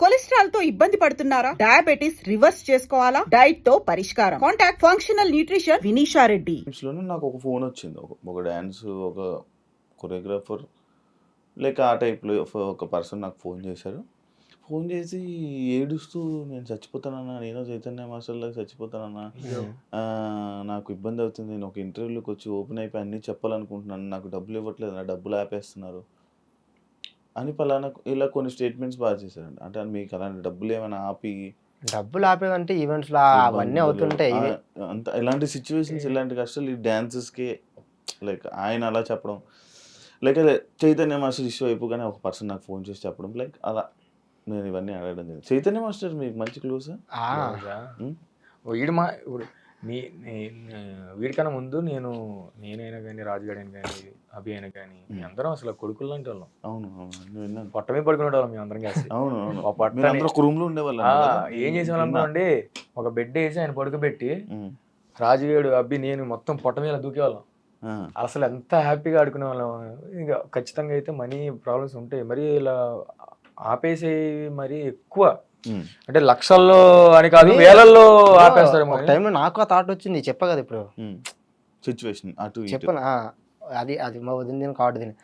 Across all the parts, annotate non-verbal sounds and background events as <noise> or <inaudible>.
కొలెస్ట్రాల్తో ఇబ్బంది పడుతున్నారా? Diabetes reverse చేసుకోవాలా? డైట్తో పరిష్కారం. Contact functional nutrition Vinisha Reddy. నాకు ఒక ఫోన్ వచ్చింది. ఒక డ్యాన్స్ ఒక కొరియోగ్రాఫర్ లేక ఆ టైప్లో ఒక పర్సన్ నాకు ఫోన్ చేశారు. ఫోన్ చేసి ఏడుస్తూ నేను చచ్చిపోతానన్నా నేను చైతన్య మాస్టర్లో చచ్చిపోతానన్నా. ఆ, నాకు ఇబ్బంది అవుతుంది. నేను ఒక ఇంటర్వ్యూలోకి వచ్చి ఓపెన్ అయిపోయి అన్నీ చెప్పాలనుకుంటున్నాను. నాకు డబ్బులు ఇవ్వట్లేదు. నా డబ్బులు ఆపేస్తున్నారు. అని పలానా ఇలా కొన్ని స్టేట్మెంట్స్ బాగా చేశారండి అంటే మీకు అలాంటి డబ్బులు ఏమైనా ఆపి డబ్బులు ఆపేదంటే ఈవెంట్స్లో అవన్నీ అవుతుంటాయి అంత ఇలాంటి సిచ్యువేషన్స్ ఇలాంటి కష్టాలు ఈ డాన్సెస్కి లైక్ ఆయన అలా చెప్పడం. లైక్ అదే చైతన్య మాస్టర్ ఇష్యూ అయిపోగానే ఒక పర్సన్ నాకు ఫోన్ చేసి చెప్పడం. లైక్ అలా నేను ఇవన్నీ అడగడం జరిగింది. చైతన్య మాస్టర్ మీకు మంచి. వీడు మా ఇప్పుడు నీ వీడికన్నా ముందు నేను నేనైనా కానీ రాజుగాడైనా కానీ అభి అయినా కానీ ఉమ్. అందరం అసలు కొడుకులు లాంటి వాళ్ళం. అవును అవును. నేను విన్నాను. పొట్ట మీద పడుకునే వాళ్ళం మేము అందరం కలిసి. అవును రూమ్లో ఉండేవాళ్ళు ఏం చేసేవాళ్ళం అనుకోండి ఒక బెడ్ వేసి ఆయన పడుకోబెట్టి రాజుగాడు అబ్బి నేను మొత్తం పొట్ట మీద దూకేవాళ్ళం. అసలు ఎంత హ్యాపీగా ఆడుకునే వాళ్ళం. ఇంకా ఖచ్చితంగా అయితే మనీ ప్రాబ్లమ్స్ ఉంటాయి. మరి ఇలా ఆపేసి మరి ఎక్కువ. అంటే లక్షల్లో అని కాదు వేలల్లో ఆపేస్తారు ఒక టైంలో నాకు ఆ థాట్ వచ్చింది చెప్పా కదా ఇప్పుడు. సిచ్యువేషన్ అటు చెప్పను అది అది మా వదిన దీని కార్డు దీని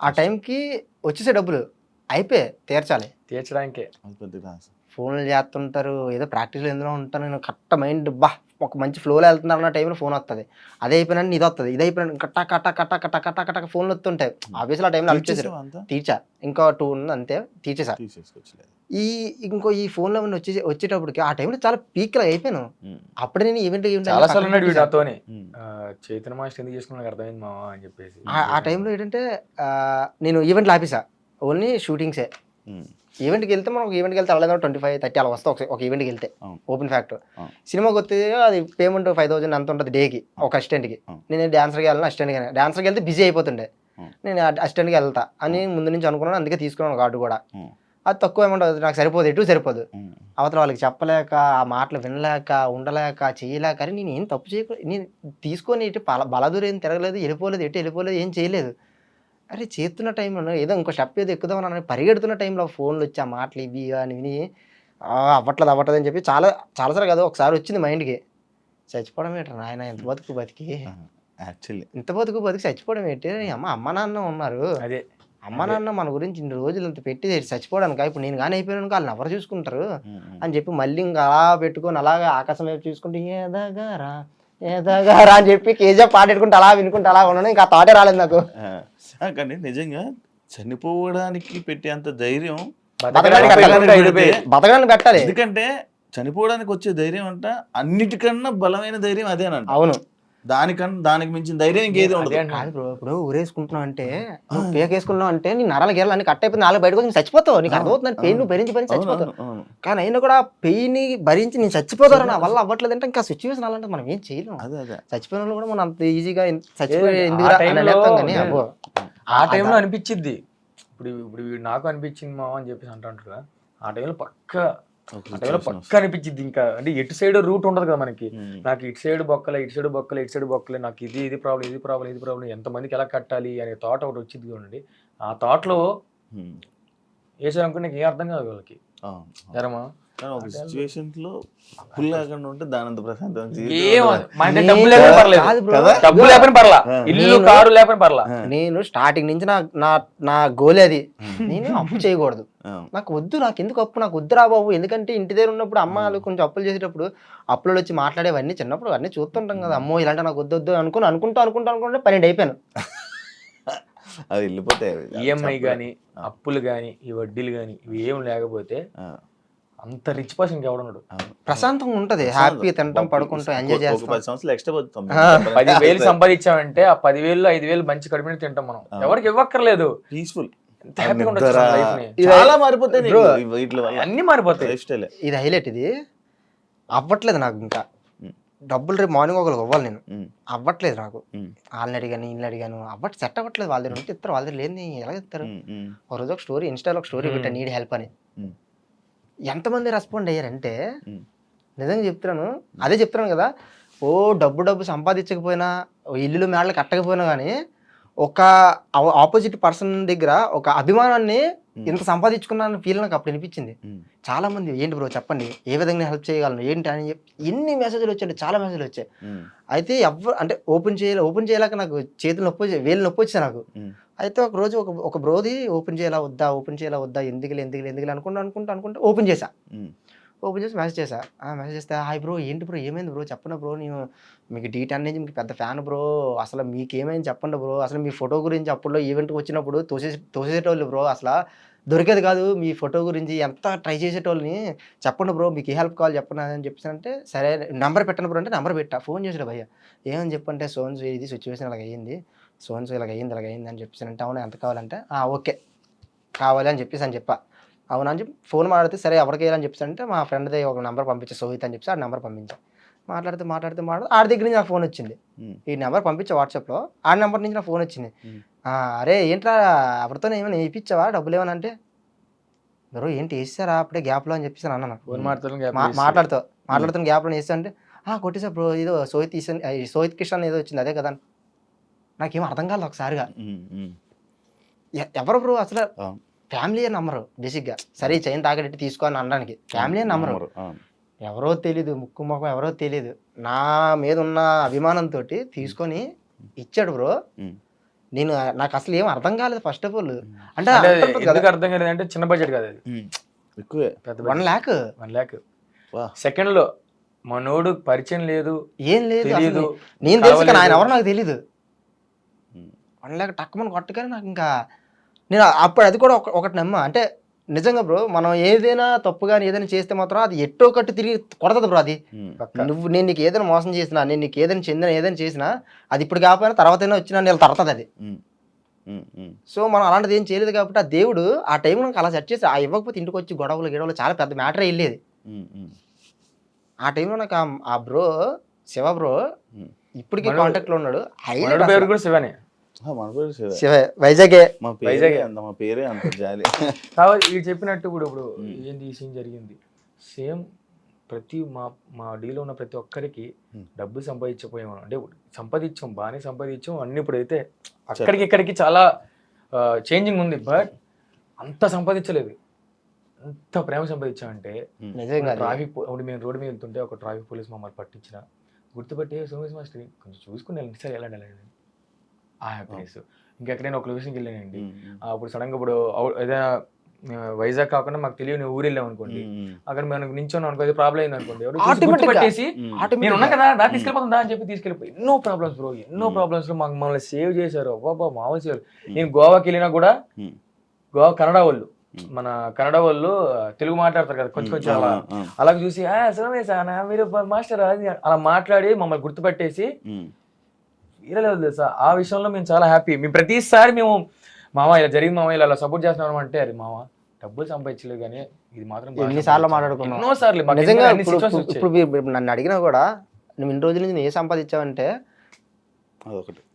ఆ టైంకి వచ్చేసే డబ్బులు అయిపోయి తీర్చాలి. తీర్చడానికే. ఫోన్లు చేస్తుంటారు ఏదో ప్రాక్టీస్లో ఎందులో ఉంటాను నేను కరెక్ట్ మైండ్ బా ఒక మంచి ఫ్లోలో వెళ్తున్నారు అన్న టైంలో ఫోన్ వస్తుంది అది అయిపోయినా ఇది వస్తుంది ఇది అయిపోయినా కట్ట కట్ట కట్ట కట్ట కట్ట కట్ట ఫోన్లు వస్తుంటాయి. ఆబ్వియస్లీ ఆ టైంలో తీర్చేసావా అంతా? తీర్చా ఇంకా టూ ఉంది అంతే తీర్చేసా ఈ ఇంకో ఈ ఫోన్లో ఉన్న వచ్చే వచ్చేటప్పటికి ఆ టైంలో చాలా పీక్లో అయిపోయాను. ఉమ్, అప్పుడే నేను ఈవెంట్ చైతన్య మాస్టర్ ఎందుకు చేసుకున్నా నాకు అర్థమైంది మావా అని చెప్పేసి. ఆ- టైంలో ఏంటంటే నేను ఈవెంట్లు ఆపేసా ఓన్లీ షూటింగ్సే. ఈవెంట్కి వెళ్తే మనం ఒక ఈవెంట్కి వెళ్తే అవ్వలేదు ట్వంటీ ఫైవ్ థర్టీ అలా వస్తా ఒక ఈవెంట్కి వెళ్తే. ఓపెన్ ఫ్యాక్ట్ అవును. సినిమాకి వస్తే అది పేమెంట్ ఫైవ్ థౌసండ్ అంత ఉంటుంది డేకి ఒక అసిస్టెంట్కి. నేను డాన్సర్కి వెళ్ళాను. అసిస్టెంట్కి డాన్సర్కి వెళ్తే బిజీ అయిపోతుండే. నేను అసిస్టెంట్కి వెళ్తా అని ముందు నుంచి అనుకున్నాను అందుకే తీసుకున్నాను కార్డు కూడా. అది తక్కువ అమౌంట్ అవుతుంది. నాకు సరిపోదు ఎటు సరిపోదు. అవతల వాళ్ళకి చెప్పలేక ఆ మాటలు వినలేక ఉండలేక చేయలేక అని నేను ఏం తప్పు చేయకు నేను తీసుకొని ఇటు బల బలదూరం ఏం తిరగలేదు వెళ్ళిపోలేదు ఎటు వెళ్ళిపోలేదు ఏం చేయలేదు. అరే చేస్తున్న టైంలో ఏదో ఇంకో స్టెప్ ఏదో ఎక్కుదామని అని పరిగెడుతున్న టైంలో ఫోన్లు వచ్చి ఆ మాటలు ఇవి అని విని "ఆ, అవ్వట్లేదు అవ్వట్లేదు అని చెప్పి చాలా చాలాసార్లు కదా ఒకసారి వచ్చింది మైండ్కి చచ్చిపోవడం ఏంటి నాయన ఇంత బతుకు బతికి. యాక్చువల్లీ. ఇంత బతుకు బతికి చచ్చిపోవడం ఏంటి? అమ్మ అమ్మ నాన్న ఉన్నారు. అదే అమ్మ నాన్న మన గురించి ఇన్ని రోజులు ఇంత పెట్టి చచ్చిపోవడానికి? ఇప్పుడు నేను కానీ అయిపోయాను వాళ్ళు ఎవరు చూసుకుంటారు? అని చెప్పి మళ్ళీ ఇంకా అలా పెట్టుకొని అలాగా ఆకాశం వైపు చూసుకుంటే ఏదగారా ఏదగారా అని చెప్పి కేజీఎఫ్ పాట పెట్టుకుంటే అలా వినుకుంటే అలా ఉన్నాను. ఇంకా ఆ థాటే రాలేదు నాకు. కానీ నిజంగా చనిపోవడానికి పెట్టేంత ధైర్యం బతకడానికి బతకడానికి పెట్టాలి. ఎందుకంటే చనిపోవడానికి వచ్చే ధైర్యం అంట అన్నిటికన్నా బలమైన ధైర్యం అదేనంట అవును. దానికన్నా దానికి మించిన ధైర్యం ఇంకేది ఉండదు. ఇప్పుడు ఊరేసుకుంటున్నావు అంటే నువ్వు పేక వేసుకున్నావు అంటే నీ నరాల గేర్లు అన్ని కట్ అయిపోయి నాలుగు బయటకు వచ్చి చచ్చిపోతావు. నీకు అర్థమవుతుంది పెయిన్ నువ్వు భరించి భరించి చచ్చిపోతావు. కానీ అయినా కూడా పెయిన్ భరించి నేను చచ్చిపోతాను నా వల్ల అవ్వట్లేదు అంటే ఇంకా సిచ్యువేషన్ అలాంటి మనం ఏం చేయలేము అదే అదే. చచ్చిపోయిన వాళ్ళు కూడా మనం అంత ఈజీగా చచ్చిపోయి ఆ టైంలో అనిపించిద్ది. ఇప్పుడు ఇప్పుడు నాకు అనిపించింది మావా అని చెప్పేసి కదా ఆ టైంలో పక్క ఆ టైంలో పక్క అనిపించిద్ది ఇంకా. అంటే ఎటు సైడ్ రూట్ ఉండదు కదా మనకి. నాకు ఇటు సైడ్ బొక్కలే ఇటు సైడ్ బొక్కలే ఇటు సైడ్ బొక్కలే నాకు ఇది ఇది ప్రాబ్లం ఇది ప్రాబ్లం ఇది ప్రాబ్లం ఎంతమందికి ఎలా కట్టాలి అనే థాట్ ఒకటి వచ్చింది చూడండి. ఆ థాట్లో. వేసారనుకో నాకు ఏం అర్థం కాదు వాళ్ళకి. ఆ, ఎరమా? కానీ ఒక సిచ్యువేషన్లో అప్పులు లేకుండా ఉంటే దానంత ప్రశాంతం డబ్బు లేకపోయినా పర్లేదు. కాదు బ్రో. కదా? డబ్బు లేకపోయినా పర్లా. ఇల్లు కారు లేకపోయినా పర్లా. నేను స్టార్టింగ్ నుంచి నా నా నా గోల్ అది. నేను అప్పు చేయకూడదు. నాకు వద్దు నాకు ఎందుకు అప్పు? నాకు వద్దురా బాబు. ఎందుకంటే ఇంటి దగ్గర ఉన్నప్పుడు అమ్మాలు కొంచెం అప్పులు చేసేటప్పుడు అప్పులు వచ్చి మాట్లాడేవన్నీ చిన్నప్పుడు అన్నీ చూస్తుంటాం కదా. అమ్మో ఇలాంటి నాకు వద్దు వద్దు అనుకుని అనుకుంటూ అనుకుంటూ అనుకుంటే పన్నెండు అయిపోయాను. <laughs> అది వెళ్ళిపోతాయి అవి. ఈఎంఐ. కానీ అప్పులు కానీ ఈ వడ్డీలు కానీ ఇవి ఏం లేకపోతే అంత రిచ్ పర్సన్ ఎవడన్నాడు. ప్రశాంతంగా ఉంటది. హ్యాపీ తింటాం ఒక- పడుకుంటాం ఎంజాయ్ చేస్తాం. పది సంవత్సరాలు ఎక్స్ట్రా పోతాం పదివేలు సంపాదించామంటే ఆ పదివేలు ఐదు వేలు మంచి కడుపు మీద తింటాం మనం. ఎవరికి ఇవ్వక్కర్లేదు. పీస్ఫుల్ ఎంత హ్యాపీగా ఉండొచ్చు మన life ని. చాలా మారిపోతాయి అన్ని మారిపోతాయి. లైఫ్ స్టైల్ ఇది హైలైట్ ఇది. అవ్వట్లేదు నాకు ఇంకా. డబ్బులు రేపు మార్నింగ్ ఒకరికి ఇవ్వాలి నేను. అవ్వట్లేదు నాకు. వాళ్ళని అడిగాను వీళ్ళని అడిగాను. అవ్వట్ సెట్ అవ్వట్లేదు. వాళ్ళ దగ్గర ఉంటే ఇస్తారు. వాళ్ళ దగ్గర లేని ఎలా ఇస్తారు? ఒక రోజు ఒక స్టోరీ ఇన్స్టాలో ఒక స్టోరీ. పెట్టాను నీడ్ హెల్ప్ అని. ఎంతమంది రెస్పాండ్ అయ్యారంటే. నిజంగా చెప్తున్నాను అదే చెప్తున్నాను కదా ఓ డబ్బు డబ్బు సంపాదించకపోయినా ఓ ఇల్లు మేడలు కట్టకపోయినా కానీ ఒక ఆపోజిట్ పర్సన్ దగ్గర ఒక అభిమానాన్ని ఇంత సంపాదించుకున్నాను ఫీల్ నాకు అప్పుడు అనిపించింది. చాలా మంది ఏంటి బ్రో చెప్పండి ఏ విధంగా హెల్ప్ చేయగలను ఏంటి అని చెప్పి ఎన్ని మెసేజ్లు వచ్చాయి చాలా మెసేజ్లు వచ్చాయి. అయితే ఎవ్వరు అంటే ఓపెన్ చేయాలి ఓపెన్ చేయలేక నాకు చేతులు నొప్పి వేలు నొప్పి వచ్చాయి నాకు. అయితే ఒక రోజు ఒక ఒక బ్రోది ఓపెన్ చేయాలా వద్దా ఓపెన్ చేయాలా వద్దా ఎందుకు ఎందుకు ఎందుకు అనుకుంటా అనుకుంటా అనుకుంటా ఓపెన్ చేశా. ఓపెన్ చేసి మెసేజ్ చేశా. ఆ మెసేజ్ చేస్తే హాయ్ బ్రో ఏంటి బ్రో ఏమైంది బ్రో? చెప్పండి బ్రో నేను మీకు డీ అనేది నుంచి మీకు పెద్ద ఫ్యాన్ బ్రో. అసలు మీకు ఏమైంది చెప్పండి బ్రో. అసలు మీ ఫోటో గురించి అప్పుడులో ఈవెంట్కి వచ్చినప్పుడు తోసేసి తోసేసేటోళ్ళు బ్రో. అసలు దొరికేది కాదు మీ ఫోటో గురించి. ఎంత ట్రై చేసేటోళ్ళని చెప్పండి బ్రో మీకు ఏ హెల్ప్ కావాలి చెప్పండి అని చెప్పేసి సరే నెంబర్ పెట్టండి బ్రో అంటే నెంబర్ పెట్టా. ఫోన్ చేసాడు భయ్య. ఏమని చెప్పంటే సోన్స్ ఇది సిచ్యువేషన్ ఇలాగ అయ్యింది. సోన్స్ ఇలాగ అయ్యింది ఇలాగ అయ్యింది అని చెప్పేసి అంటే అవును ఎంత కావాలంటే? ఓకే. కావాలి అని చెప్పేసి అని చెప్పా. అవునా అని చెప్పి ఫోన్ మాట్లాడితే సరే ఎవరికి వేయాలని చెప్పేసి అంటే మా ఫ్రెండ్ది ఒక నెంబర్ పంపించే సోహిత్ అని చెప్పి ఆ నెంబర్ పంపించా. మాట్లాడితే మాట్లాడితే మాట్లాడితే ఆడి దగ్గర నుంచి నాకు ఫోన్ వచ్చింది. ఈ నెంబర్ పంపించా వాట్సాప్లో ఆ నెంబర్ నుంచి నా ఫోన్ వచ్చింది. Hmm. "ఆ, అరే ఏంట్రా ఎవరితో ఏమైనా ఇప్పించావా? డబ్బులు ఏమైనా అంటే బ్రో ఏంటి వేసారా అప్పుడే గ్యాప్లో అని చెప్పేసి అని అన్నాను. ఫోన్ మాట్లాడతాం మా- మాట్లాడుతూ మాట్లాడుతున్న గ్యాప్లో వేస్తా అంటే "ఆ, కొట్టేసా బ్రో ఏదో సోహిత్ ఈసన్ ఈ సోహిత్ కిషన్ ఏదో వచ్చింది అదే కదా అని." నాకేం అర్థం కాలేదు ఒకసారిగా. ఎవరు బ్రో అసలు? ఫ్యామిలీ నమ్మరు బేసిక్గా. సరే చైన్ తాగడెట్టి తీసుకో అని అనడానికి. ఫ్యామిలీ నమ్మరు. ఎవరో తెలీదు ముక్కు ముఖం ఎవరో తెలీదు. నా మీద ఉన్న అభిమానంతో తీసుకొని ఇచ్చాడు బ్రో. నేను నాకు అసలు ఏం అర్థం కాలేదు ఫస్ట్ ఆఫ్ ఆల్. అంటే ఎందుకు అర్థం కాలేదు అంటే చిన్న బడ్జెట్ కాదు అది. ఉమ్, ఎక్కువే. పెద్ద వన్ ల్యాక్ వన్ ల్యాక్ సెకండ్లో మనోడు పరిచయం లేదు ఏం లేదు నేను తెలుసు ఆయన. ఎవరు నాకు తెలీదు. ఉమ్, వన్ ల్యాక్ టక్కుమని కొట్టగానే నాకు ఇంకా నేను అప్పుడు అది కూడా ఒక- ఒకటి నమ్మ. అంటే నిజంగా బ్రో మనం ఏదైనా తప్పు కానీ ఏదైనా చేస్తే మాత్రం అది ఎట్టో కట్టు తిరిగి కొడతది బ్రో అది. నువ్వు నేను నీకు ఏదైనా మోసం చేసినా నేను నీకు ఏదైనా చెందిన ఏదైనా చేసినా అది ఇప్పుడు కాకపోయినా తర్వాత వచ్చినా నేను తడుతుంది అది. సో మనం అలాంటిది ఏం చేయలేదు కాబట్టి ఆ దేవుడు ఆ టైం నాకు అలా సెట్ చేసి ఆ ఇవ్వకపోతే ఇంటికి వచ్చి గొడవలు గిడవలు చాలా పెద్ద మ్యాటర్ వెళ్ళేది ఆ టైంలో నాకు ఆ- బ్రో శివ బ్రో. ఇప్పటికీ మనోడు- కాంటాక్ట్లో ఉన్నాడు. పేరు. కూడా శివనే. శివ. శివ వైజాగే. మా పేరే వైజాగ్. అంత మా పేరే అంత జాలి. కాబట్టి వీడు చెప్పినట్టు ఇప్పుడు ఇప్పుడు. ఏంది ఈ సీన్ జరిగింది? సేమ్ ప్రతి మా మా డీలో ఉన్న ప్రతి ఒక్కరికి. డబ్బు సంపాదించకపోయాం అంటే సంపాదించాం బాగానే సంపాదించాం అన్ని ఇప్పుడైతే అక్కడికి ఇక్కడికి చాలా చేంజింగ్ ఉంది. బట్ అంత సంపాదించలేదు. అంత ప్రేమ సంపాదించామంటే. ట్రాఫిక్ అప్పుడు మేము రోడ్డు మీద వెళ్తుంటే ఒక ట్రాఫిక్ పోలీస్ మమ్మల్ని పట్టించిన. గుర్తుపట్టి సోమేష్ మాస్టర్ కొంచెం చూసుకుని వెళ్ళండి. సార్ వెళ్ళండి వెళ్ళండి. ఆ హ్యాపీనెస్ ఇంకెక్కడైనా ఒక లొకేషన్కి వెళ్ళానండి. అప్పుడు సడన్గా ఇప్పుడు ఏదైనా వైజాగ్ కాకుండా మాకు తెలియని ఊరు వెళ్ళాం అనుకోండి. అక్కడ మనం నించొని అనుకో ఏదో ప్రాబ్లం అయింది అనుకోండి. ఎవరో నేను. ఉన్నా కదా దా తీసుకెళ్ళిపోతుందా? అని చెప్పి తీసుకెళ్ళిపోయి ఎన్నో ప్రాబ్లమ్స్ బ్రో ఎన్నో. ప్రాబ్లమ్స్లో మాకు మనల్ని సేవ్ చేశారు. అబ్బాబా మామూలు సేవ్ నేను గోవాకి వెళ్ళినా కూడా. గోవా కన్నడ వాళ్ళు. మన కన్నడ వాళ్ళు తెలుగు మాట్లాడతారు కదా కొంచెం కొంచెం అలా. ఆ, ఆ, అలా చూసి ఆ సోమేశ్ మీరు మాస్టర్ అలా మాట్లాడి మమ్మల్ని గుర్తుపట్టేసి లెవెల్ తెలుసా? ఆ విషయంలో మేము చాలా హ్యాపీ మేము ప్రతిసారి మేము మామ ఇలా జరిగింది మామ ఇలా సపోర్ట్ చేస్తున్నాం అంటే అది మామ డబ్బులు సంపాదించలేదు కానీ ఇది మాత్రం ఎన్నిసార్లు. మాట్లాడుకున్నాం. ఎన్నో సార్లు మాకు నిజంగా ఇప్పుడు నన్ను అడిగినా కూడా నువ్వు ఇన్ని రోజుల నుంచి ఏ సంపాదించావంటే?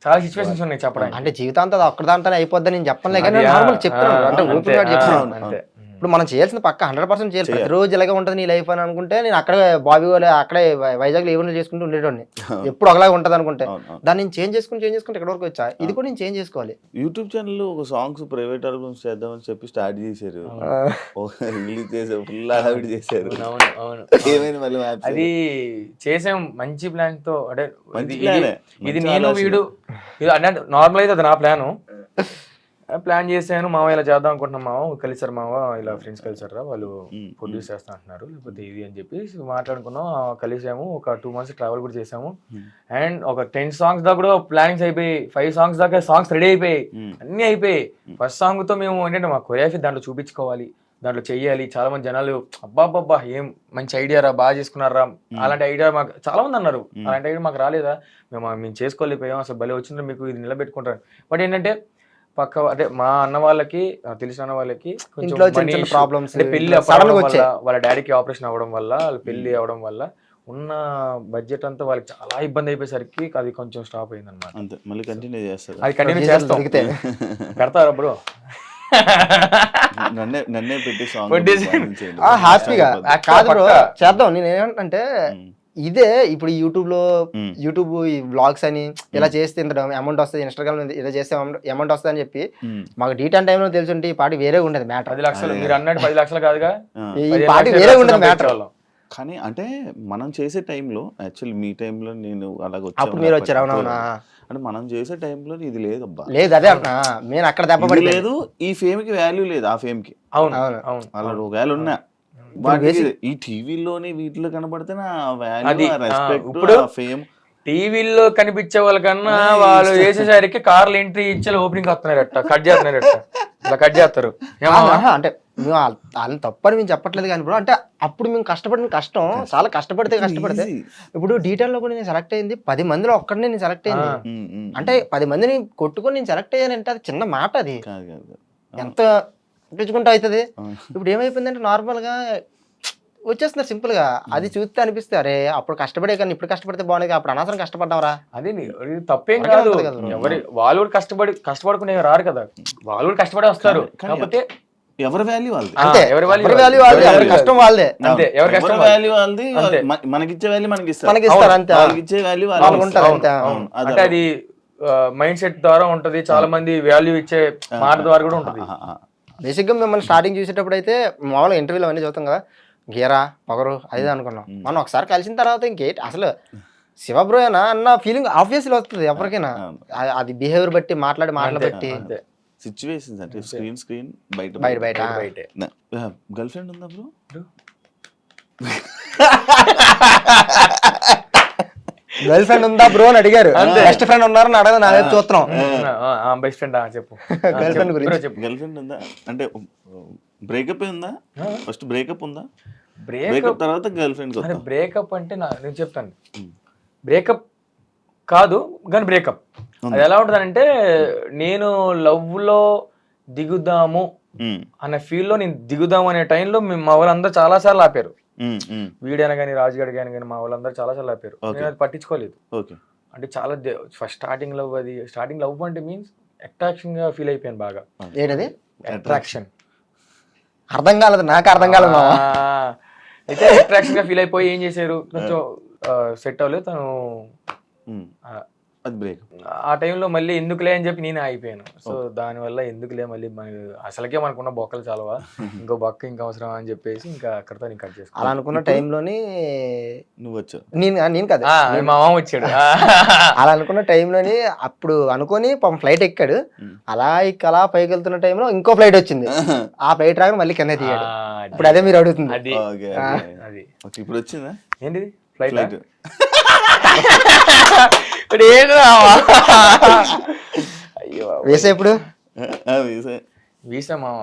చాలా సిచ్యువేషన్స్ ఉన్నాయి చెప్పడానికి. అంటే జీవితాంతం అది ఒక్క దాంతో అయిపోద్దని నేను చెప్పలే కానీ నార్మల్ చెప్తున్నాను. అంటే ఆ, చెప్తున్నాను. అంతే. ఇప్పుడు మనం చేయాల్సిన పక్క హండ్రెడ్ పర్సెంట్ చేయాలి. ప్రతిరోజు ఇలాగే ఉంటుంది నీ లైఫ్ అని అనుకుంటే నేను అక్కడే బాబీ వాళ్ళు అక్కడే వైజాగ్లో ఈవెంట్లు చేసుకుంటూ ఉండేటోడిని. <laughs> ఎప్పుడు ఒకలాగా ఉంటుంది అనుకుంటే. దాన్ని నేను చేంజ్ చేసుకుని చేంజ్ చేసుకుంటే ఇక్కడ వరకు వచ్చా? ఇది కూడా నేను చేంజ్ చేసుకోవాలి. యూట్యూబ్ ఛానల్ ఒక సాంగ్స్ ప్రైవేట్ ఆల్బమ్స్ చేద్దామని చెప్పి స్టార్ట్ చేశారు. రిలీజ్ చేశారు ఫుల్ హడావిడి చేశారు. ఏమైంది మళ్ళీ అది చేసాం మంచి ప్లాన్తో. అంటే ఇది- నేను. వీడు ఇది అంటే నార్మల్ అయితే అది నా ప్లాను ప్లాన్ చేశాను మామ ఇలా చేద్దాం అనుకుంటున్నాం మామ కలిసారు మామ ఇలా ఫ్రెండ్స్ కలిసారా వాళ్ళు ప్రొడ్యూస్ చేస్తా అంటున్నారు లేకపోతే ఇది అని చెప్పి మాట్లాడుకున్నాం. కలిసాము ఒక టూ మంత్స్ ట్రావెల్ కూడా చేసాము. అండ్ ఒక టెన్ సాంగ్స్ దాకా కూడా ప్లానింగ్స్ అయిపోయి ఫైవ్ సాంగ్స్ దాకా సాంగ్స్ రెడీ అయిపోయి ఉమ్, అన్నీ అయిపోయి ఫస్ట్ సాంగ్తో మేము ఏంటంటే మా కొరియోగ్రఫీ దాంట్లో చూపించుకోవాలి దాంట్లో చెయ్యాలి. చాలా మంది జనాలు అబ్బాబ్బా ఏం మంచి ఐడియా రా బాగా చేసుకున్నారా అలాంటి ఐడియా మాకు చాలా మంది అన్నారు. అలాంటి ఐడియా మాకు రాలేదా? మేము మేము చేసుకోలేకపోయాం. అసలు భలే వచ్చిండ్రు మీకు ఇది నిలబెట్టుకుంటారు బట్ ఏంటంటే పక్క అంటే మా అన్న వాళ్ళకి తెలిసిన అన్న వాళ్ళకి కొంచెం ఇంట్లో చిన్న చిన్న అంటే పెళ్ళి వాళ్ళ డాడీకి ఆపరేషన్ అవ్వడం వల్ల వాళ్ళ పెళ్ళి అవ్వడం వల్ల ఉన్న బడ్జెట్ అంతా వాళ్ళకి చాలా ఇబ్బంది అయిపోయేసరికి అది కొంచెం స్టాప్ అయింది అనమాట అంతే. మళ్ళీ కంటిన్యూ చేస్తారు. అది కంటిన్యూ చేస్తాం. పెడతారా బ్రో నన్నే నన్నే పెట్టి <laughs> సాంగ్ Producer. ఆ హ్యాపీగా కాదు బ్రో చేద్దాం. నేను ఏమంటే ఉమ్. ఇదే ఇప్పుడు యూట్యూబ్లో. యూట్యూబ్ ఈ బ్లాగ్స్ అని ఇలా చేస్తే ఇంత అమౌంట్ వస్తుంది ఇన్స్టాగ్రామ్ ఇలా చేస్తే అమౌంట్ వస్తుంది అని చెప్పి. మాకు డీటెయిల్ టైంలో తెలుసుంటే ఈ పాటి వేరే ఉండేది మ్యాటర్ పది లక్షలు మీరు అన్నట్టు పది లక్షలు కాదుగా. ఈ పాటి వేరే ఉండేది మ్యాటర్. కానీ అంటే మనం చేసే టైంలో యాక్చువల్లీ మీ టైంలో నేను అలాగ అప్పుడు మీరు వచ్చారు అవునవునా? అంటే మనం చేసే టైంలో ఇది లేదబ్బా లేదు అదే అంటున్నా. నేను అక్కడ దెబ్బ లేదు ఈ ఫేమ్కి వాల్యూ లేదు ఆ ఫేమ్కి. అవును అవును. అవును. అలా ఒకవేళ ఉన్నా. ఈ టీవీలోని వీటిలో కనబడితే నా వాల్యూ రెస్పెక్ట్ ఇప్పుడు ఫేమ్ టీవీల్లో కనిపించే వాళ్ళకన్నా వాళ్ళు. చేసేసరికి కార్లు ఎంట్రీ ఇచ్చే ఓపెనింగ్ వస్తున్నారట కట్ చేస్తున్నారట. ఇలా కట్ చేస్తారు. అంటే మేము వాళ్ళ- వాళ్ళని తప్పని మేము చెప్పట్లేదు కానీ బ్రో అంటే అప్పుడు మేము కష్టపడిన కష్టం చాలా కష్టపడితే కష్టపడితే. ఇప్పుడు డీటెయిల్లో కూడా నేను సెలెక్ట్ అయింది పది మందిలో ఒక్కడినే నేను సెలెక్ట్ అయింది అంటే పది మందిని కొట్టుకొని నేను సెలెక్ట్ అయ్యానంటే అది చిన్న మాట అది. కాదు కాదు కాదు. ఎంత తెచ్చుకుంటూ అవుతుంది. ఇప్పుడు ఏమైపోయిందంటే నార్మల్గా వచ్చేస్తున్నారు సింపుల్గా అది చూస్తే అనిపిస్తే అరే అప్పుడు కష్టపడే కానీ ఇప్పుడు కష్టపడితే బాగుండేది అప్పుడు అనవసరం కష్టపడ్డావరా. అది తప్పేం కాదు. ఎవరి వాళ్ళు కష్టపడి కష్టపడుకునే రారు కదా. వాళ్ళు కష్టపడి వస్తారు. కాకపోతే ఎవరి వాల్యూ వాళ్ళది? అంతే. ఎవరి. వాల్యూ వాళ్ళది? ఎవరి కష్టం వాళ్ళదే. అంతే. ఎవరి కష్టం. వాల్యూ వాళ్ళది? మనకిచ్చే వాల్యూ మనకి ఇస్తారు మనకి ఇస్తారు అంతే. వాళ్ళకి ఇచ్చే వాల్యూ వాళ్ళకు ఉంటుంది అవును, అంతే. అంటే. అది మైండ్ సెట్ ద్వారా ఉంటది. చాలా మంది వాల్యూ ఇచ్చే మాట ద్వారా కూడా ఉంటది. ఆ, ఆ, ఆ. బేసిక్గా మిమ్మల్ని స్టార్టింగ్ చూసేటప్పుడు అయితే మామూలుగా ఇంటర్వ్యూలో అన్నీ చదువుతాం కదా. గీరా పొగరు అది అనుకున్నాం. మనం ఒకసారి కలిసిన తర్వాత ఇంకేంటి? అసలు శివబ్రోయేనా అన్న ఫీలింగ్ ఆబ్వియస్లీ వస్తుంది ఎవరికైనా అది బిహేవియర్ బట్టి మాట్లాడి మాటలు బట్టి. సిచ్యువేషన్స్ అంటే స్క్రీన్ స్క్రీన్ బయట బయట బయట బయటే గర్ల్ ఫ్రెండ్ ఉందా బ్రో <laughs> గర్ల్ ఫ్రెండ్ ఉందా బ్రో అని అడిగారు. బెస్ట్ ఫ్రెండ్ ఉన్నారని అడగదు నా వైపు చూస్తున్నాం. బెస్ట్ ఫ్రెండ్ చెప్పు. Girlfriend చెప్పు, గురించి. బ్రో చెప్పు. గర్ల్ ఫ్రెండ్ ఉందా? అంటే బ్రేకప్ ఉందా? ఫస్ట్ బ్రేకప్ ఉందా? బ్రేకప్ తర్వాత గర్ల్ ఫ్రెండ్ బ్రేకప్ అంటే నా నేను చెప్తాను. బ్రేకప్ కాదు కానీ బ్రేకప్. అది ఎలా ఉంటుందంటే నేను లవ్లో దిగుదాము అనే ఫీల్లో నేను దిగుదాము అనే టైంలో మా వాళ్ళందరూ చాలా సార్లు ఆపారు. వీడైనా కానీ రాజుగాడు కానీ కానీ మా వాళ్ళందరూ చాలా సార్లు ఆపారు. నేను అది పట్టించుకోలేదు. ఓకే అంటే చాలా ఫస్ట్ స్టార్టింగ్ లవ్ అది. స్టార్టింగ్ లవ్ అంటే మీన్స్ అట్రాక్షన్గా ఫీల్ అయిపోయాను బాగా. ఏంటది? అట్రాక్షన్ అర్థం కాలేదు నాకు అర్థం కాలేదు. అయితే అట్రాక్షన్గా ఫీల్ అయిపోయి ఏం చేశారు? కొంచెం సెట్ అవ్వలేదు. తను ఆ, అది బ్రేకప్ ఆ టైంలో మళ్ళీ ఎందుకులే అని చెప్పి నేనే అయిపోయాను సో దానివల్ల ఎందుకులే మళ్ళీ మన- అసలుకే మనకున్న బొక్కలు చాలవా? <laughs> ఇంకో బొక్క ఇంకా అవసరం అని చెప్పేసి ఇంకా అక్కడితో నేను కట్ అలా చేసుకున్నాను అనుకున్న టైంలోని నువ్వు వచ్చావు నేను నేను కదా. ఆ, మా మామ వచ్చాడు. <laughs> <laughs> అలా అనుకున్న టైంలోని అప్పుడు అనుకొని పాపం ఫ్లైట్ ఎక్కాడు. అలా ఇక్క అలా పైకి వెళ్తున్న టైంలో ఇంకో ఫ్లైట్ వచ్చింది. ఆ ఫ్లైట్ రాగానే మళ్ళీ కింద అది. ఇప్పుడు అదే మీరు అడుగుతుంది. అది. ఓకే. అది. ఓకే ఇప్పుడు వచ్చిందా? ఏంటిది? ఫ్లైట్? ఫ్లైట్. ఇప్పుడు ఏంటి రావా? అయ్యో వేసే ఇప్పుడు వీసా. మామ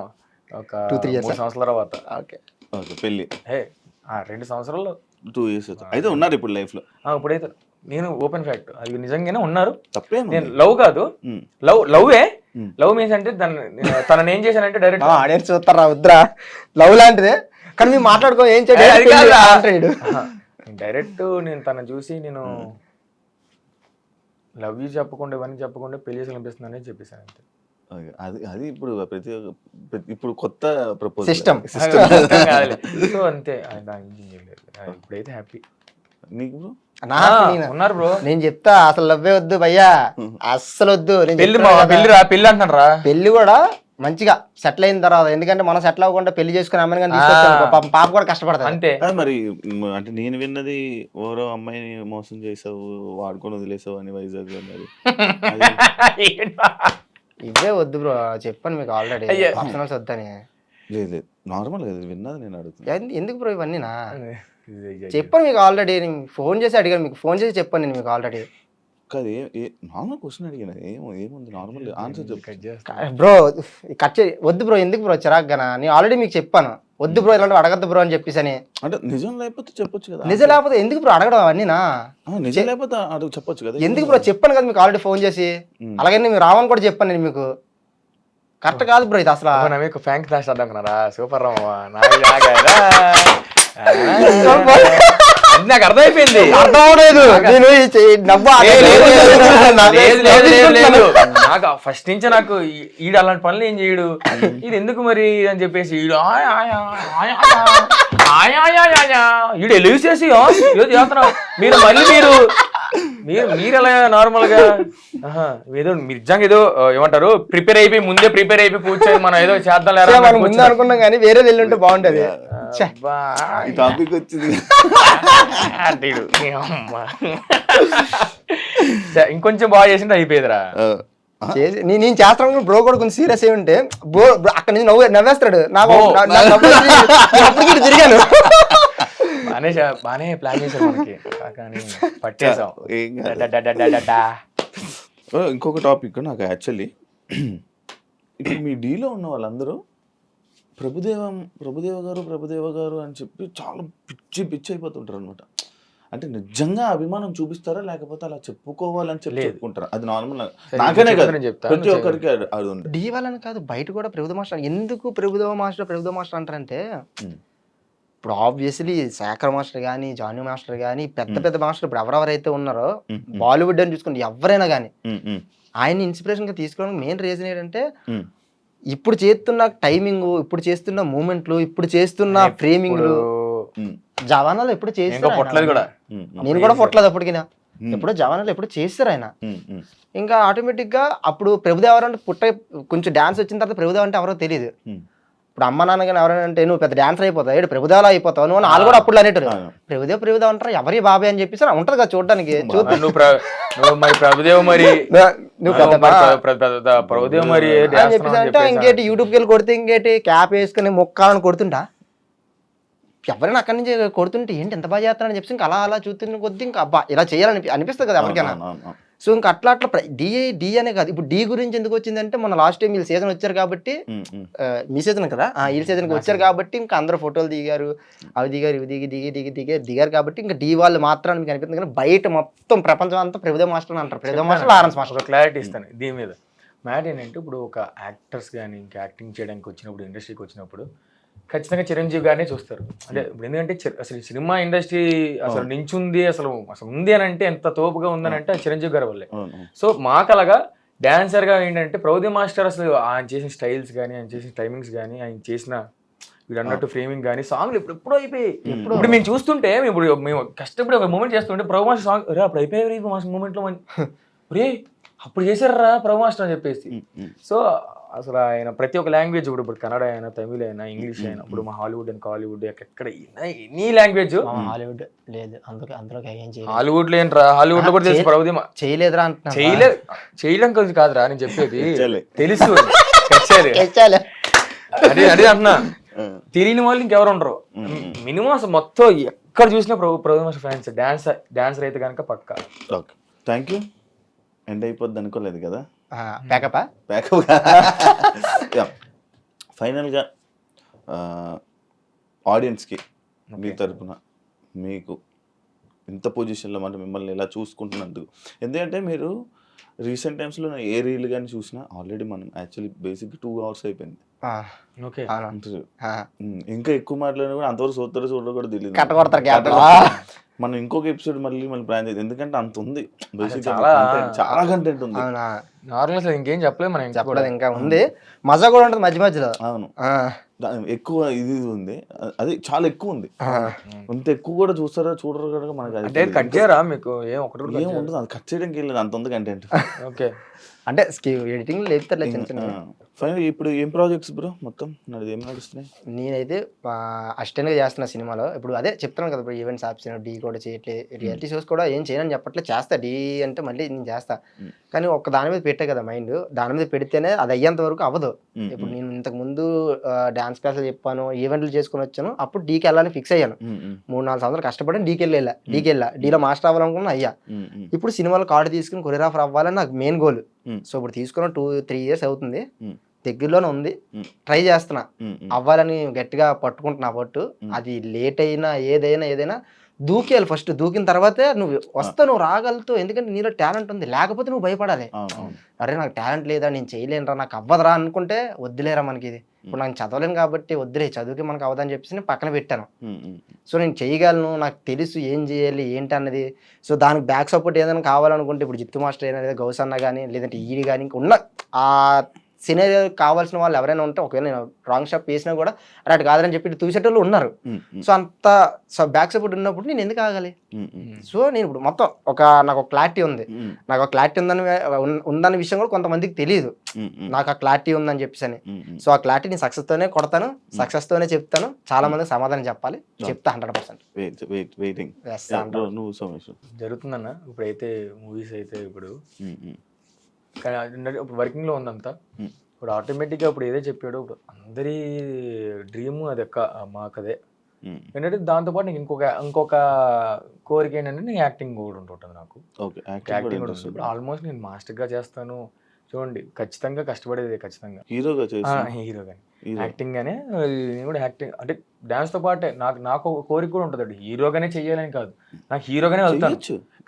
ఒక Two, three years. మూడు సంవత్సరాల తర్వాత. ఓకే. ఓకే పెళ్ళి. హే ఆ రెండు సంవత్సరాలు టూ ఇయర్స్ అయితే ఉన్నారు ఇప్పుడు లైఫ్లో ఆ, ఇప్పుడైతే నేను ఓపెన్ ఫ్యాక్ట్. అది నిజంగానే ఉన్నారు. తప్పే నేను లవ్ కాదు. లవ్ లవ్వే. Hmm. లవ్ మీన్స్ అంటే దాన్ని తనని ఏం చేశానంటే డైరెక్ట్ ఆడియన్స్ చూస్తారా? వద్దురా. లవ్ లాంటిదే. కానీ మేము మాట్లాడుకో ఏం ఏ, అది కాదురా. చేయడు. డైరెక్ట్ నేను తనని చూసి నేను లవ్ యూ చెప్పకుండా ఇవన్నీ చెప్పకుండా పెళ్ళి చేసి అనిపిస్తుందని చెప్పేసాను అంతే. ఓకే. అది అది ఇప్పుడు ప్రతి ఇప్పుడు కొత్త ప్రపోజల్ System. అర్థం కాదులే. సో అంతే. ఇప్పుడైతే హ్యాపీ నీకు బ్రో ఉన్నారు బ్రో నేను చెప్తా అసలు లవ్వే వద్దు భయ్యా. <laughs> అస్సలు వద్దు. నేను పెళ్ళి కదా. పెళ్ళి రా పెళ్ళి అంటున్నాడు రా పెళ్ళి కూడా మంచిగా సెటిల్ అయిన తర్వాత ఎందుకంటే మనం సెటిల్ అవ్వకుండా పెళ్ళి చేసుకుని అమ్మని కానీ పాపం పాప కూడా కష్టపడతాది. అంతే. అది మరి అంటే నేను విన్నది ఓరో అమ్మాయిని మోసం చేసావు వాడుకొని వదిలేసావు అని వైజాగ్లో మరి. <laughs> ఇవే వద్దు బ్రో చెప్పాను మీకు ఆల్రెడీ. పర్సనల్స్ వద్దని. లేదు నార్మల్ కదా విన్నది నేను అడుగుతున్నా. ఎందు- ఎందుకు బ్రో ఇవన్నీ నా చెప్పాను మీకు ఆల్రెడీ నేను ఫోన్ చేసి అడిగాను మీకు. ఫోన్ చేసి చెప్పాను నేను మీకు ఆల్రెడీ కాదు ఏ- ఏ నార్మల్ క్వశ్చన్ అడిగిన. ఏమో ఏముంది నార్మల్ ఆన్సర్ చెప్పు బ్రో కట్ చే వద్దు బ్రో ఎందుకు బ్రో చిరాగ్గానా నేను ఆల్రెడీ మీకు చెప్పాను. వద్దు బ్రో ఇలాంటివి అడగద్దు బ్రో అని చెప్పేసి అని. అంటే నిజం లేకపోతే చెప్పొచ్చు కదా. నిజం లేకపోతే ఎందుకు బ్రో అడగడం అవన్నీనా? నిజం లేకపోతే అడుగు చెప్పొచ్చు కదా. ఎందుకు బ్రో చెప్పాను కదా మీకు ఆల్రెడీ ఫోన్ చేసి. అలాగే మీరు రావని కూడా చెప్పాను నేను మీకు. కరెక్ట్ కాదు బ్రో ఇది అసలు. మీకు ఫ్యాంక్ క్లాస్ అడ్డాకున్నారా సూపర్ రామా. <laughs> నాకు అర్థమైపోయింది అర్థం అవలేదు నేను నవ్వు నాకు ఫస్ట్ నుంచి నాకు ఈడు అలాంటి పనులు ఏం చేయడు ఇది ఎందుకు మరి అని చెప్పేసి ఈడు ఈడు ఎలివ్ చేసి ఏదో చేస్తున్నావు మీరు మళ్ళీ మీరు మీరు మీరు ఎలా నార్మల్గా ఏదో మీరు నిజంగా ఏదో ఏమంటారు ప్రిపేర్ అయిపోయి ముందే ప్రిపేర్ అయిపోయి కూర్చొని మనం ఏదో చేద్దాం లేరా మనం ముందు. అనుకున్నాం కానీ వేరే వెళ్ళుంటే బాగుంటది టాపిక్ వచ్చింది ఇంకొంచెం బాగా చేసింటే అయిపోయేదిరా చేసి నీ- నేను చేస్తాను బ్రో కూడా కొంచెం సీరియస్ అయి ఉంటే బ్రో అక్కడ నుంచి నవ్వు నవ్వేస్తాడు నాకు తిరిగాను బానే బానే ప్లాన్ చేశారు మనకి. కానీ పట్టేసాం ఇంకొక టాపిక్ నాకు యాక్చువల్లీ ఇప్పుడు మీ డీలో ఉన్న వాళ్ళందరూ ప్రభుదేవం ప్రభుదేవ గారు ప్రభుదేవ గారు అని చెప్పి చాలా పిచ్చి పిచ్చి అయిపోతుంటారు అనమాట అంటే నిజంగా అభిమానం చూపిస్తారా లేకపోతే అలా చెప్పుకోవాలని చెప్పి. చెప్పుకుంటారా? అది నార్మల్ నాకనే కాదు. ప్రతి ఒక్కరికి అది- ఉంది. డి వాళ్ళని కాదు బయట కూడా ప్రభుత్వ మాస్టర్ ఎందుకు ప్రభుత్వ మాస్టర్ ప్రభుత్వ మాస్టర్ అంటారంటే. ఇప్పుడు ఆబ్వియస్లీ శేఖర్ మాస్టర్ కానీ జానీ మాస్టర్ కానీ పెద్ద పెద్ద మాస్టర్ ఇప్పుడు ఎవరెవరైతే ఉన్నారో బాలీవుడ్ అని చూసుకుంటే ఎవరైనా కానీ ఆయన ఇన్స్పిరేషన్గా తీసుకోవడానికి మెయిన్ రీజన్ ఏంటంటే. ఇప్పుడు చేస్తున్న టైమింగ్ ఇప్పుడు చేస్తున్న మూమెంట్లు ఇప్పుడు చేస్తున్న ఫ్రేమింగ్లు ఉమ్, జవానాలు ఎప్పుడు చేస్తారు నేను కూడా పొట్టలేదు అప్పటికినా. ఎప్పుడు జవానాలు ఎప్పుడు చేస్తారు ఆయన? ఇంకా ఆటోమేటిక్గా అప్పుడు ప్రభుదేవ అంటే పుట్ట కొంచెం డాన్స్ వచ్చిన తర్వాత ప్రభుదేవ అంటే ఎవరో తెలియదు. ఇప్పుడు అమ్మ నాన్న కానీ ఎవరైనా అంటే నువ్వు పెద్ద డాన్సర్ అయిపోతావు ఏడు ప్రభుదేవలా అయిపోతావు నువ్వు వాళ్ళు కూడా అప్పుడు అవును. ప్రభుదేవ ప్రభుదేవ అంటారు? ఎవరి బాబాయ్ అని చెప్పేసి ఉంటది కదా చూడడానికి నువ్వు మరి ప్రభుదేవ్ నువ్వు ప్రభుదేవ్ అని చెప్పేసి అంటే ఇంకేటి యూట్యూబ్కి వెళ్ళి కొడితే ఇంకేటి క్యాప్ వేసుకుని మొక్కాలని కొడుతుంటా? ఎవరైనా అక్కడి నుంచి కొడుతుంటే ఏంటి ఎంత బాగా చేస్తానని చెప్పి ఇంకా అలా అలా చూస్తున్న కొద్ది ఇంకా అబ్బా ఇలా చేయాలని అనిపిస్తుంది కదా ఎవరికైనా. సో ఇంకా అట్లా అట్లా డి డి అనే కాదు. ఇప్పుడు డి గురించి ఎందుకు వచ్చిందంటే మన లాస్ట్ టైం వీళ్ళు సీజన్ వచ్చారు కాబట్టి మీ సీజన్ కదా? ఈ సీజన్కి వచ్చారు కాబట్టి ఇంకా అందరూ ఫోటోలు దిగారు. అవి దిగారు ఇవి దిగి దిగి దిగి దిగి దిగారు కాబట్టి ఇంకా డి వాళ్ళు మాత్రం మీకు అనిపిస్తుంది. కానీ బయట మొత్తం ప్రపంచం అంతా ప్రభుదేవ మాస్టర్ అంటారు. Prabhudeva master Lawrence master clarity ఇస్తాను దీని మీద. మ్యాట్ ఏంటంటే ఇప్పుడు ఒక యాక్టర్స్ కానీ ఇంకా యాక్టింగ్ చేయడానికి వచ్చినప్పుడు ఇండస్ట్రీకి వచ్చినప్పుడు ఖచ్చితంగా చిరంజీవి గారినే చూస్తారు. అంటే ఇప్పుడు ఎందుకంటే అసలు సినిమా ఇండస్ట్రీ అసలు నించుంది అసలు అసలు ఉంది అని అంటే ఎంత తోపుగా ఉందని అంటే చిరంజీవి గారి వల్లే. సో మాకు అలాగా డాన్సర్గా ఏంటంటే ప్రౌది మాస్టర్ అసలు ఆయన చేసిన స్టైల్స్ కానీ ఆయన చేసిన టైమింగ్స్ కానీ ఆయన చేసిన వీడు అన్నట్టు ఫ్రేమింగ్ కానీ సాంగ్లు ఇప్పుడు ఎప్పుడో అయిపోయి ఇప్పుడు మేము చూస్తుంటే మేము ఇప్పుడు మేము కష్టపడి ఒక మూమెంట్ చేస్తుంటే ప్రభు మాస్టర్ సాంగ్ రే అప్పుడు అయిపోయాయి ఈ మూమెంట్లో <laughs> రే అప్పుడు చేశారా ప్రభు మాస్టర్ అని చెప్పేసి. సో అసలు ఆయన ప్రతి ఒక్క లాంగ్వేజ్ ఇప్పుడు ఇప్పుడు కన్నడ అయినా తమిళ అయినా ఇంగ్లీష్ అయినా ఇప్పుడు మా హాలీవుడ్ అండ్ కాలీవుడ్ ఎక్కడ ఎనీ లాంగ్వేజ్. హాలీవుడ్ లేదు. అందుకే అందులో ఏం చేయలేదు. హాలీవుడ్లో ఏంట్రా హాలీవుడ్లో కూడా తెలుసు చేయలేదురా అంటున్నా. చేయలే చేయడం కొంచెం కాదురా నేను చెప్పేది. తెలుసు. <laughs> అదే అదే అంటున్నా. తెలియని వాళ్ళు ఇంకెవరు ఉండరు. మినిమం అసలు మొత్తం ఎక్కడ చూసినా Prabhu Prabhu master fans. Dance dancer అయితే కనుక పక్క. ఓకే. థ్యాంక్ యూ ఎండ్ అయిపోద్ది అనుకోలేదు కదా? ఆ, ప్యాకపా బ్యాకప్ ఫైనల్గా <laughs> ఆడియన్స్కి మీ తరపున మీకు ఇంత పొజిషన్లో అంటే మిమ్మల్ని ఇలా చూసుకుంటున్నందుకు. ఎందుకంటే మీరు రీసెంట్ టైమ్స్లో ఏ రీల్ కానీ చూసినా ఆల్రెడీ మనం యాక్చువల్లీ బేసిక్ టూ అవర్స్ అయిపోయింది. ఇంకా ఎక్కువ మాట్లాడినా కూడా అంతవరకు చూస్తారో చూడరో కూడా తెలియదు మనం ఇంకొక ఎపిసోడ్ మళ్ళీ మళ్ళీ ప్లాన్ చేద్దాం. ఎందుకంటే అంత ఉంది. బేసిక్ చాలా- చాలా కంటెంట్ ఉంది. నార్మల్ అసలు ఇంకేం చెప్పలేదు మనం ఇంకా చెప్పలేదు ఇంకా ఉంది. మజా కూడా ఉంటుంది మధ్య మధ్యలో. అవును. ఎక్కువ ఇది ఇది ఉంది. అది చాలా ఎక్కువ ఉంది. అంత ఎక్కువ కూడా చూస్తారా చూడరు కూడా మనకి అది అంటే కట్ చేయరా మీకు? ఏం ఒకటి ఏం ఉండదు అది కట్ చేయడానికి వెళ్ళలేదు అంత ఉంది కంటెంట్ ఓకే. అంటే ఎడిటింగ్ లేపుతారులే చిన్న చిన్న ఫైనల్ ఇప్పుడు ఏం ప్రాజెక్ట్స్ బ్రో మొత్తం నాది ఏం నడుస్తున్నాయి? నేనైతే అసిస్టెంట్గా చేస్తున్న సినిమాలో. ఇప్పుడు అదే చెప్తున్నాను కదా ఇప్పుడు ఈవెంట్స్ ఆప్స్ డీ కూడా చేయట్లే. రియాలిటీ షోస్ కూడా ఏం చేయనని చెప్పట్లే. చేస్తా డీ అంటే మళ్ళీ నేను చేస్తా. కానీ ఒక్క దాని మీద పెట్టే కదా మైండ్ దాని మీద పెడితేనే అది అయ్యేంత వరకు అవ్వదు. ఇప్పుడు. నేను ఇంతకు ముందు డాన్స్ క్లాసులు చెప్పాను ఈవెంట్లు చేసుకుని వచ్చాను. అప్పుడు డీకి వెళ్ళాలని ఫిక్స్ అయ్యాను. మూడు నాలుగు సంవత్సరాలు కష్టపడి డీకి వెళ్ళా డీకి వెళ్ళా. డీలో మాస్టర్ అవ్వాలనుకున్నా అయ్యా. ఇప్పుడు సినిమాలో కార్డు తీసుకుని కొరియోగ్రాఫర్ అవ్వాలని నాకు మెయిన్ గోల్. సో ఇప్పుడు తీసుకున్న టూ త్రీ ఇయర్స్ అవుతుంది. దగ్గరలోనే ఉంది. ట్రై చేస్తున్నా. అవ్వాలని గట్టిగా పట్టుకుంటున్నా పట్టు. అది లేట్ అయినా ఏదైనా ఏదైనా దూకేయాలి ఫస్ట్ దూకిన తర్వాతే నువ్వు వస్తావు నువ్వు రాగలుగుతావు ఎందుకంటే నీలో టాలెంట్ ఉంది లేకపోతే నువ్వు భయపడాలి. అరే నాకు టాలెంట్ లేదా నేను చేయలేనురా నాకు అవ్వదురా అనుకుంటే వద్దులేరా మనకి ఇది ఇప్పుడు నాకు చదవలేను కాబట్టి వద్దులే చదువుకి మనకు అవ్వదని చెప్పేసి నేను పక్కన పెట్టాను. సో నేను చేయగలను నాకు తెలుసు ఏం చేయాలి ఏంటి అన్నది. సో దానికి బ్యాక్ సపోర్ట్ ఏదైనా కావాలనుకుంటే ఇప్పుడు జిత్తు మాస్టర్ అయినా లేదా గౌస్ అన్న కానీ లేదంటే ఈడి కానీ ఇంకా ఉన్న ఆ సినేరియో కావాల్సిన వాళ్ళు ఎవరైనా ఉంటే ఒకవేళ నేను రాంగ్ స్టెప్ వేసినా కూడా అరే అటు కాదని చెప్పి ఇటు చూసేటోళ్ళు ఉన్నారు. సో అంత సో బ్యాక్ సపోర్ట్ ఉన్నప్పుడు నేను ఎందుకు ఆగాలి? సో నేను ఇప్పుడు మొత్తం ఒక నాకు ఒక క్లారిటీ ఉంది. నాకు ఒక క్లారిటీ ఉందని ఉందన్న విషయం కూడా కొంతమందికి తెలియదు. నాకు ఆ క్లారిటీ ఉందని చెప్పేసి అని. సో ఆ క్లారిటీ నేను సక్సెస్ తోనే కొడతాను. సక్సెస్ తోనే చెప్తాను. చాలా మందికి సమాధానం చెప్పాలి. చెప్తా హండ్రెడ్ పర్సెంట్ జరుగుతుందన్న. ఇప్పుడైతే మూవీస్ అయితే ఇప్పుడు కానీ ఉన్నది ఇప్పుడు వర్కింగ్లో ఉందంతా. ఇప్పుడు ఆటోమేటిక్గా ఇప్పుడు ఏదో చెప్పాడో ఇప్పుడు అందరి డ్రీమ్ అది ఒక్క మాకు అదే ఏంటంటే దాంతోపాటు నాకు ఇంకొక ఇంకొక కోరిక ఏంటంటే నేను యాక్టింగ్ కూడా ఉంటుంటుంది నాకు. ఓకే యాక్టింగ్ కూడా ఉంటుంది. ఆల్మోస్ట్ నేను మాస్టర్గా చేస్తాను చూడండి ఖచ్చితంగా కష్టపడేది ఖచ్చితంగా. హీరోగా చేసి హీరో కానీ హీరో. యాక్టింగ్ గానే నేను కూడా యాక్టింగ్ అంటే డాన్స్తో పాటే నాకు నాకు ఒక కోరిక కూడా ఉంటుంది హీరోగానే చెయ్యాలని కాదు. నాకు హీరోగానే వెళ్తాను.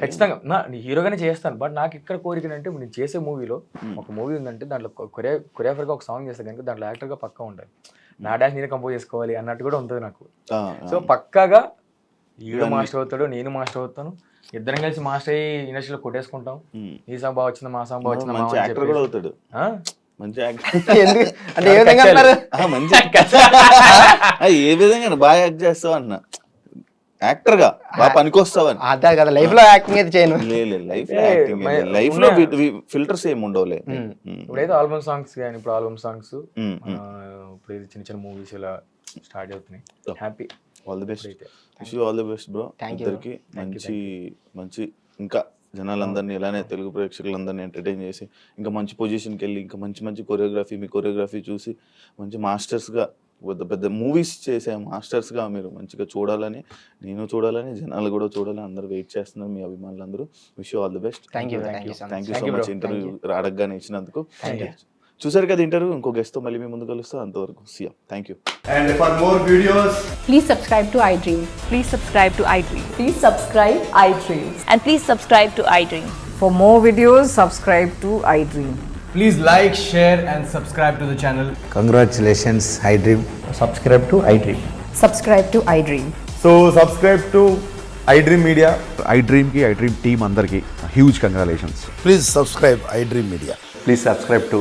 ఖచ్చితంగా నా హీరోగానే చేస్తాను. బట్ నాకు ఇక్కడ కోరిక అంటే నేను చేసే మూవీలో. ఒక మూవీ ఉందంటే దాంట్లో కొరియా కొరియోగ్రాఫర్గా ఒక సాంగ్ చేస్తే కనుక దాంట్లో యాక్టర్గా పక్కా ఉండాలి. నా డాన్స్ నేనే కంపోజ్ చేసుకోవాలి అన్నట్టు కూడా ఉంటుంది నాకు. సో. పక్కాగా హీరో మాస్టర్ అవుతాడు నేను మాస్టర్ అవుతాను. ఇద్దరం కలిసి మాస్టర్ అయ్యి ఇండస్ట్రీలో కొట్టేసుకుంటాం. ఈ సాంగ్ బాగా వచ్చింది మా సాంగ్ బాగా వచ్చింది మంచి యాక్టర్ కూడా అవుతాడు. మంచి <laughs> అంటే ఏ విధంగా అంటారు మంచి <laughs> ఏ విధంగా బాగా యాక్ట్ చేస్తావు అన్న? యాక్టర్గా బాగా పనికొస్తావని అదే కదా లైఫ్లో యాక్టింగ్ అయితే చేయను. లేదు. లైఫ్ లైఫ్లో. ఫిల్టర్స్ ఏమి ఉండవులే. ఇప్పుడైతే ఆల్బమ్ సాంగ్స్ కానీ ఇప్పుడు ఆల్బమ్ సాంగ్స్. ఇప్పుడు చిన్న చిన్న మూవీస్ ఇలా స్టార్ట్ అవుతున్నాయి. Happy all the best wish you all the best bro ఇద్దరికి మంచి మంచి ఇంకా జనాలందరినీ ఇలానే తెలుగు ప్రేక్షకులందరినీ ఎంటర్టైన్ చేసి ఇంకా మంచి పొజిషన్కి వెళ్ళి ఇంకా మంచి మంచి కొరియోగ్రఫీ మీ కొరియోగ్రఫీ చూసి మంచి మాస్టర్స్గా పెద్ద పెద్ద మూవీస్ చేసే మాస్టర్స్గా మీరు మంచిగా చూడాలని నేను చూడాలని జనాలు కూడా చూడాలని అందరూ వెయిట్ చేస్తున్నారు మీ అభిమానులు అందరూ wish all the best thank you thank you so much. Interview అడగగానే ఇచ్చినందుకు. చూసారు కదా ఇంటర్వ్యూ ఇంకో గెస్ట్తో మళ్ళీ మీ ముందు కలుస్తా అంతవరకు see ya thank you And for more videos, Please subscribe to iDream. Please subscribe to iDream. Please subscribe iDream. And please subscribe to iDream. For more videos, subscribe to iDream. please like, share, and subscribe to the channel. Congratulations, iDream. Subscribe to iDream. Subscribe to iDream. So, subscribe to iDream Media. ఐ డ్రీమ్కి I dream team అందరికీ huge congratulations Please subscribe iDream Media. Please subscribe to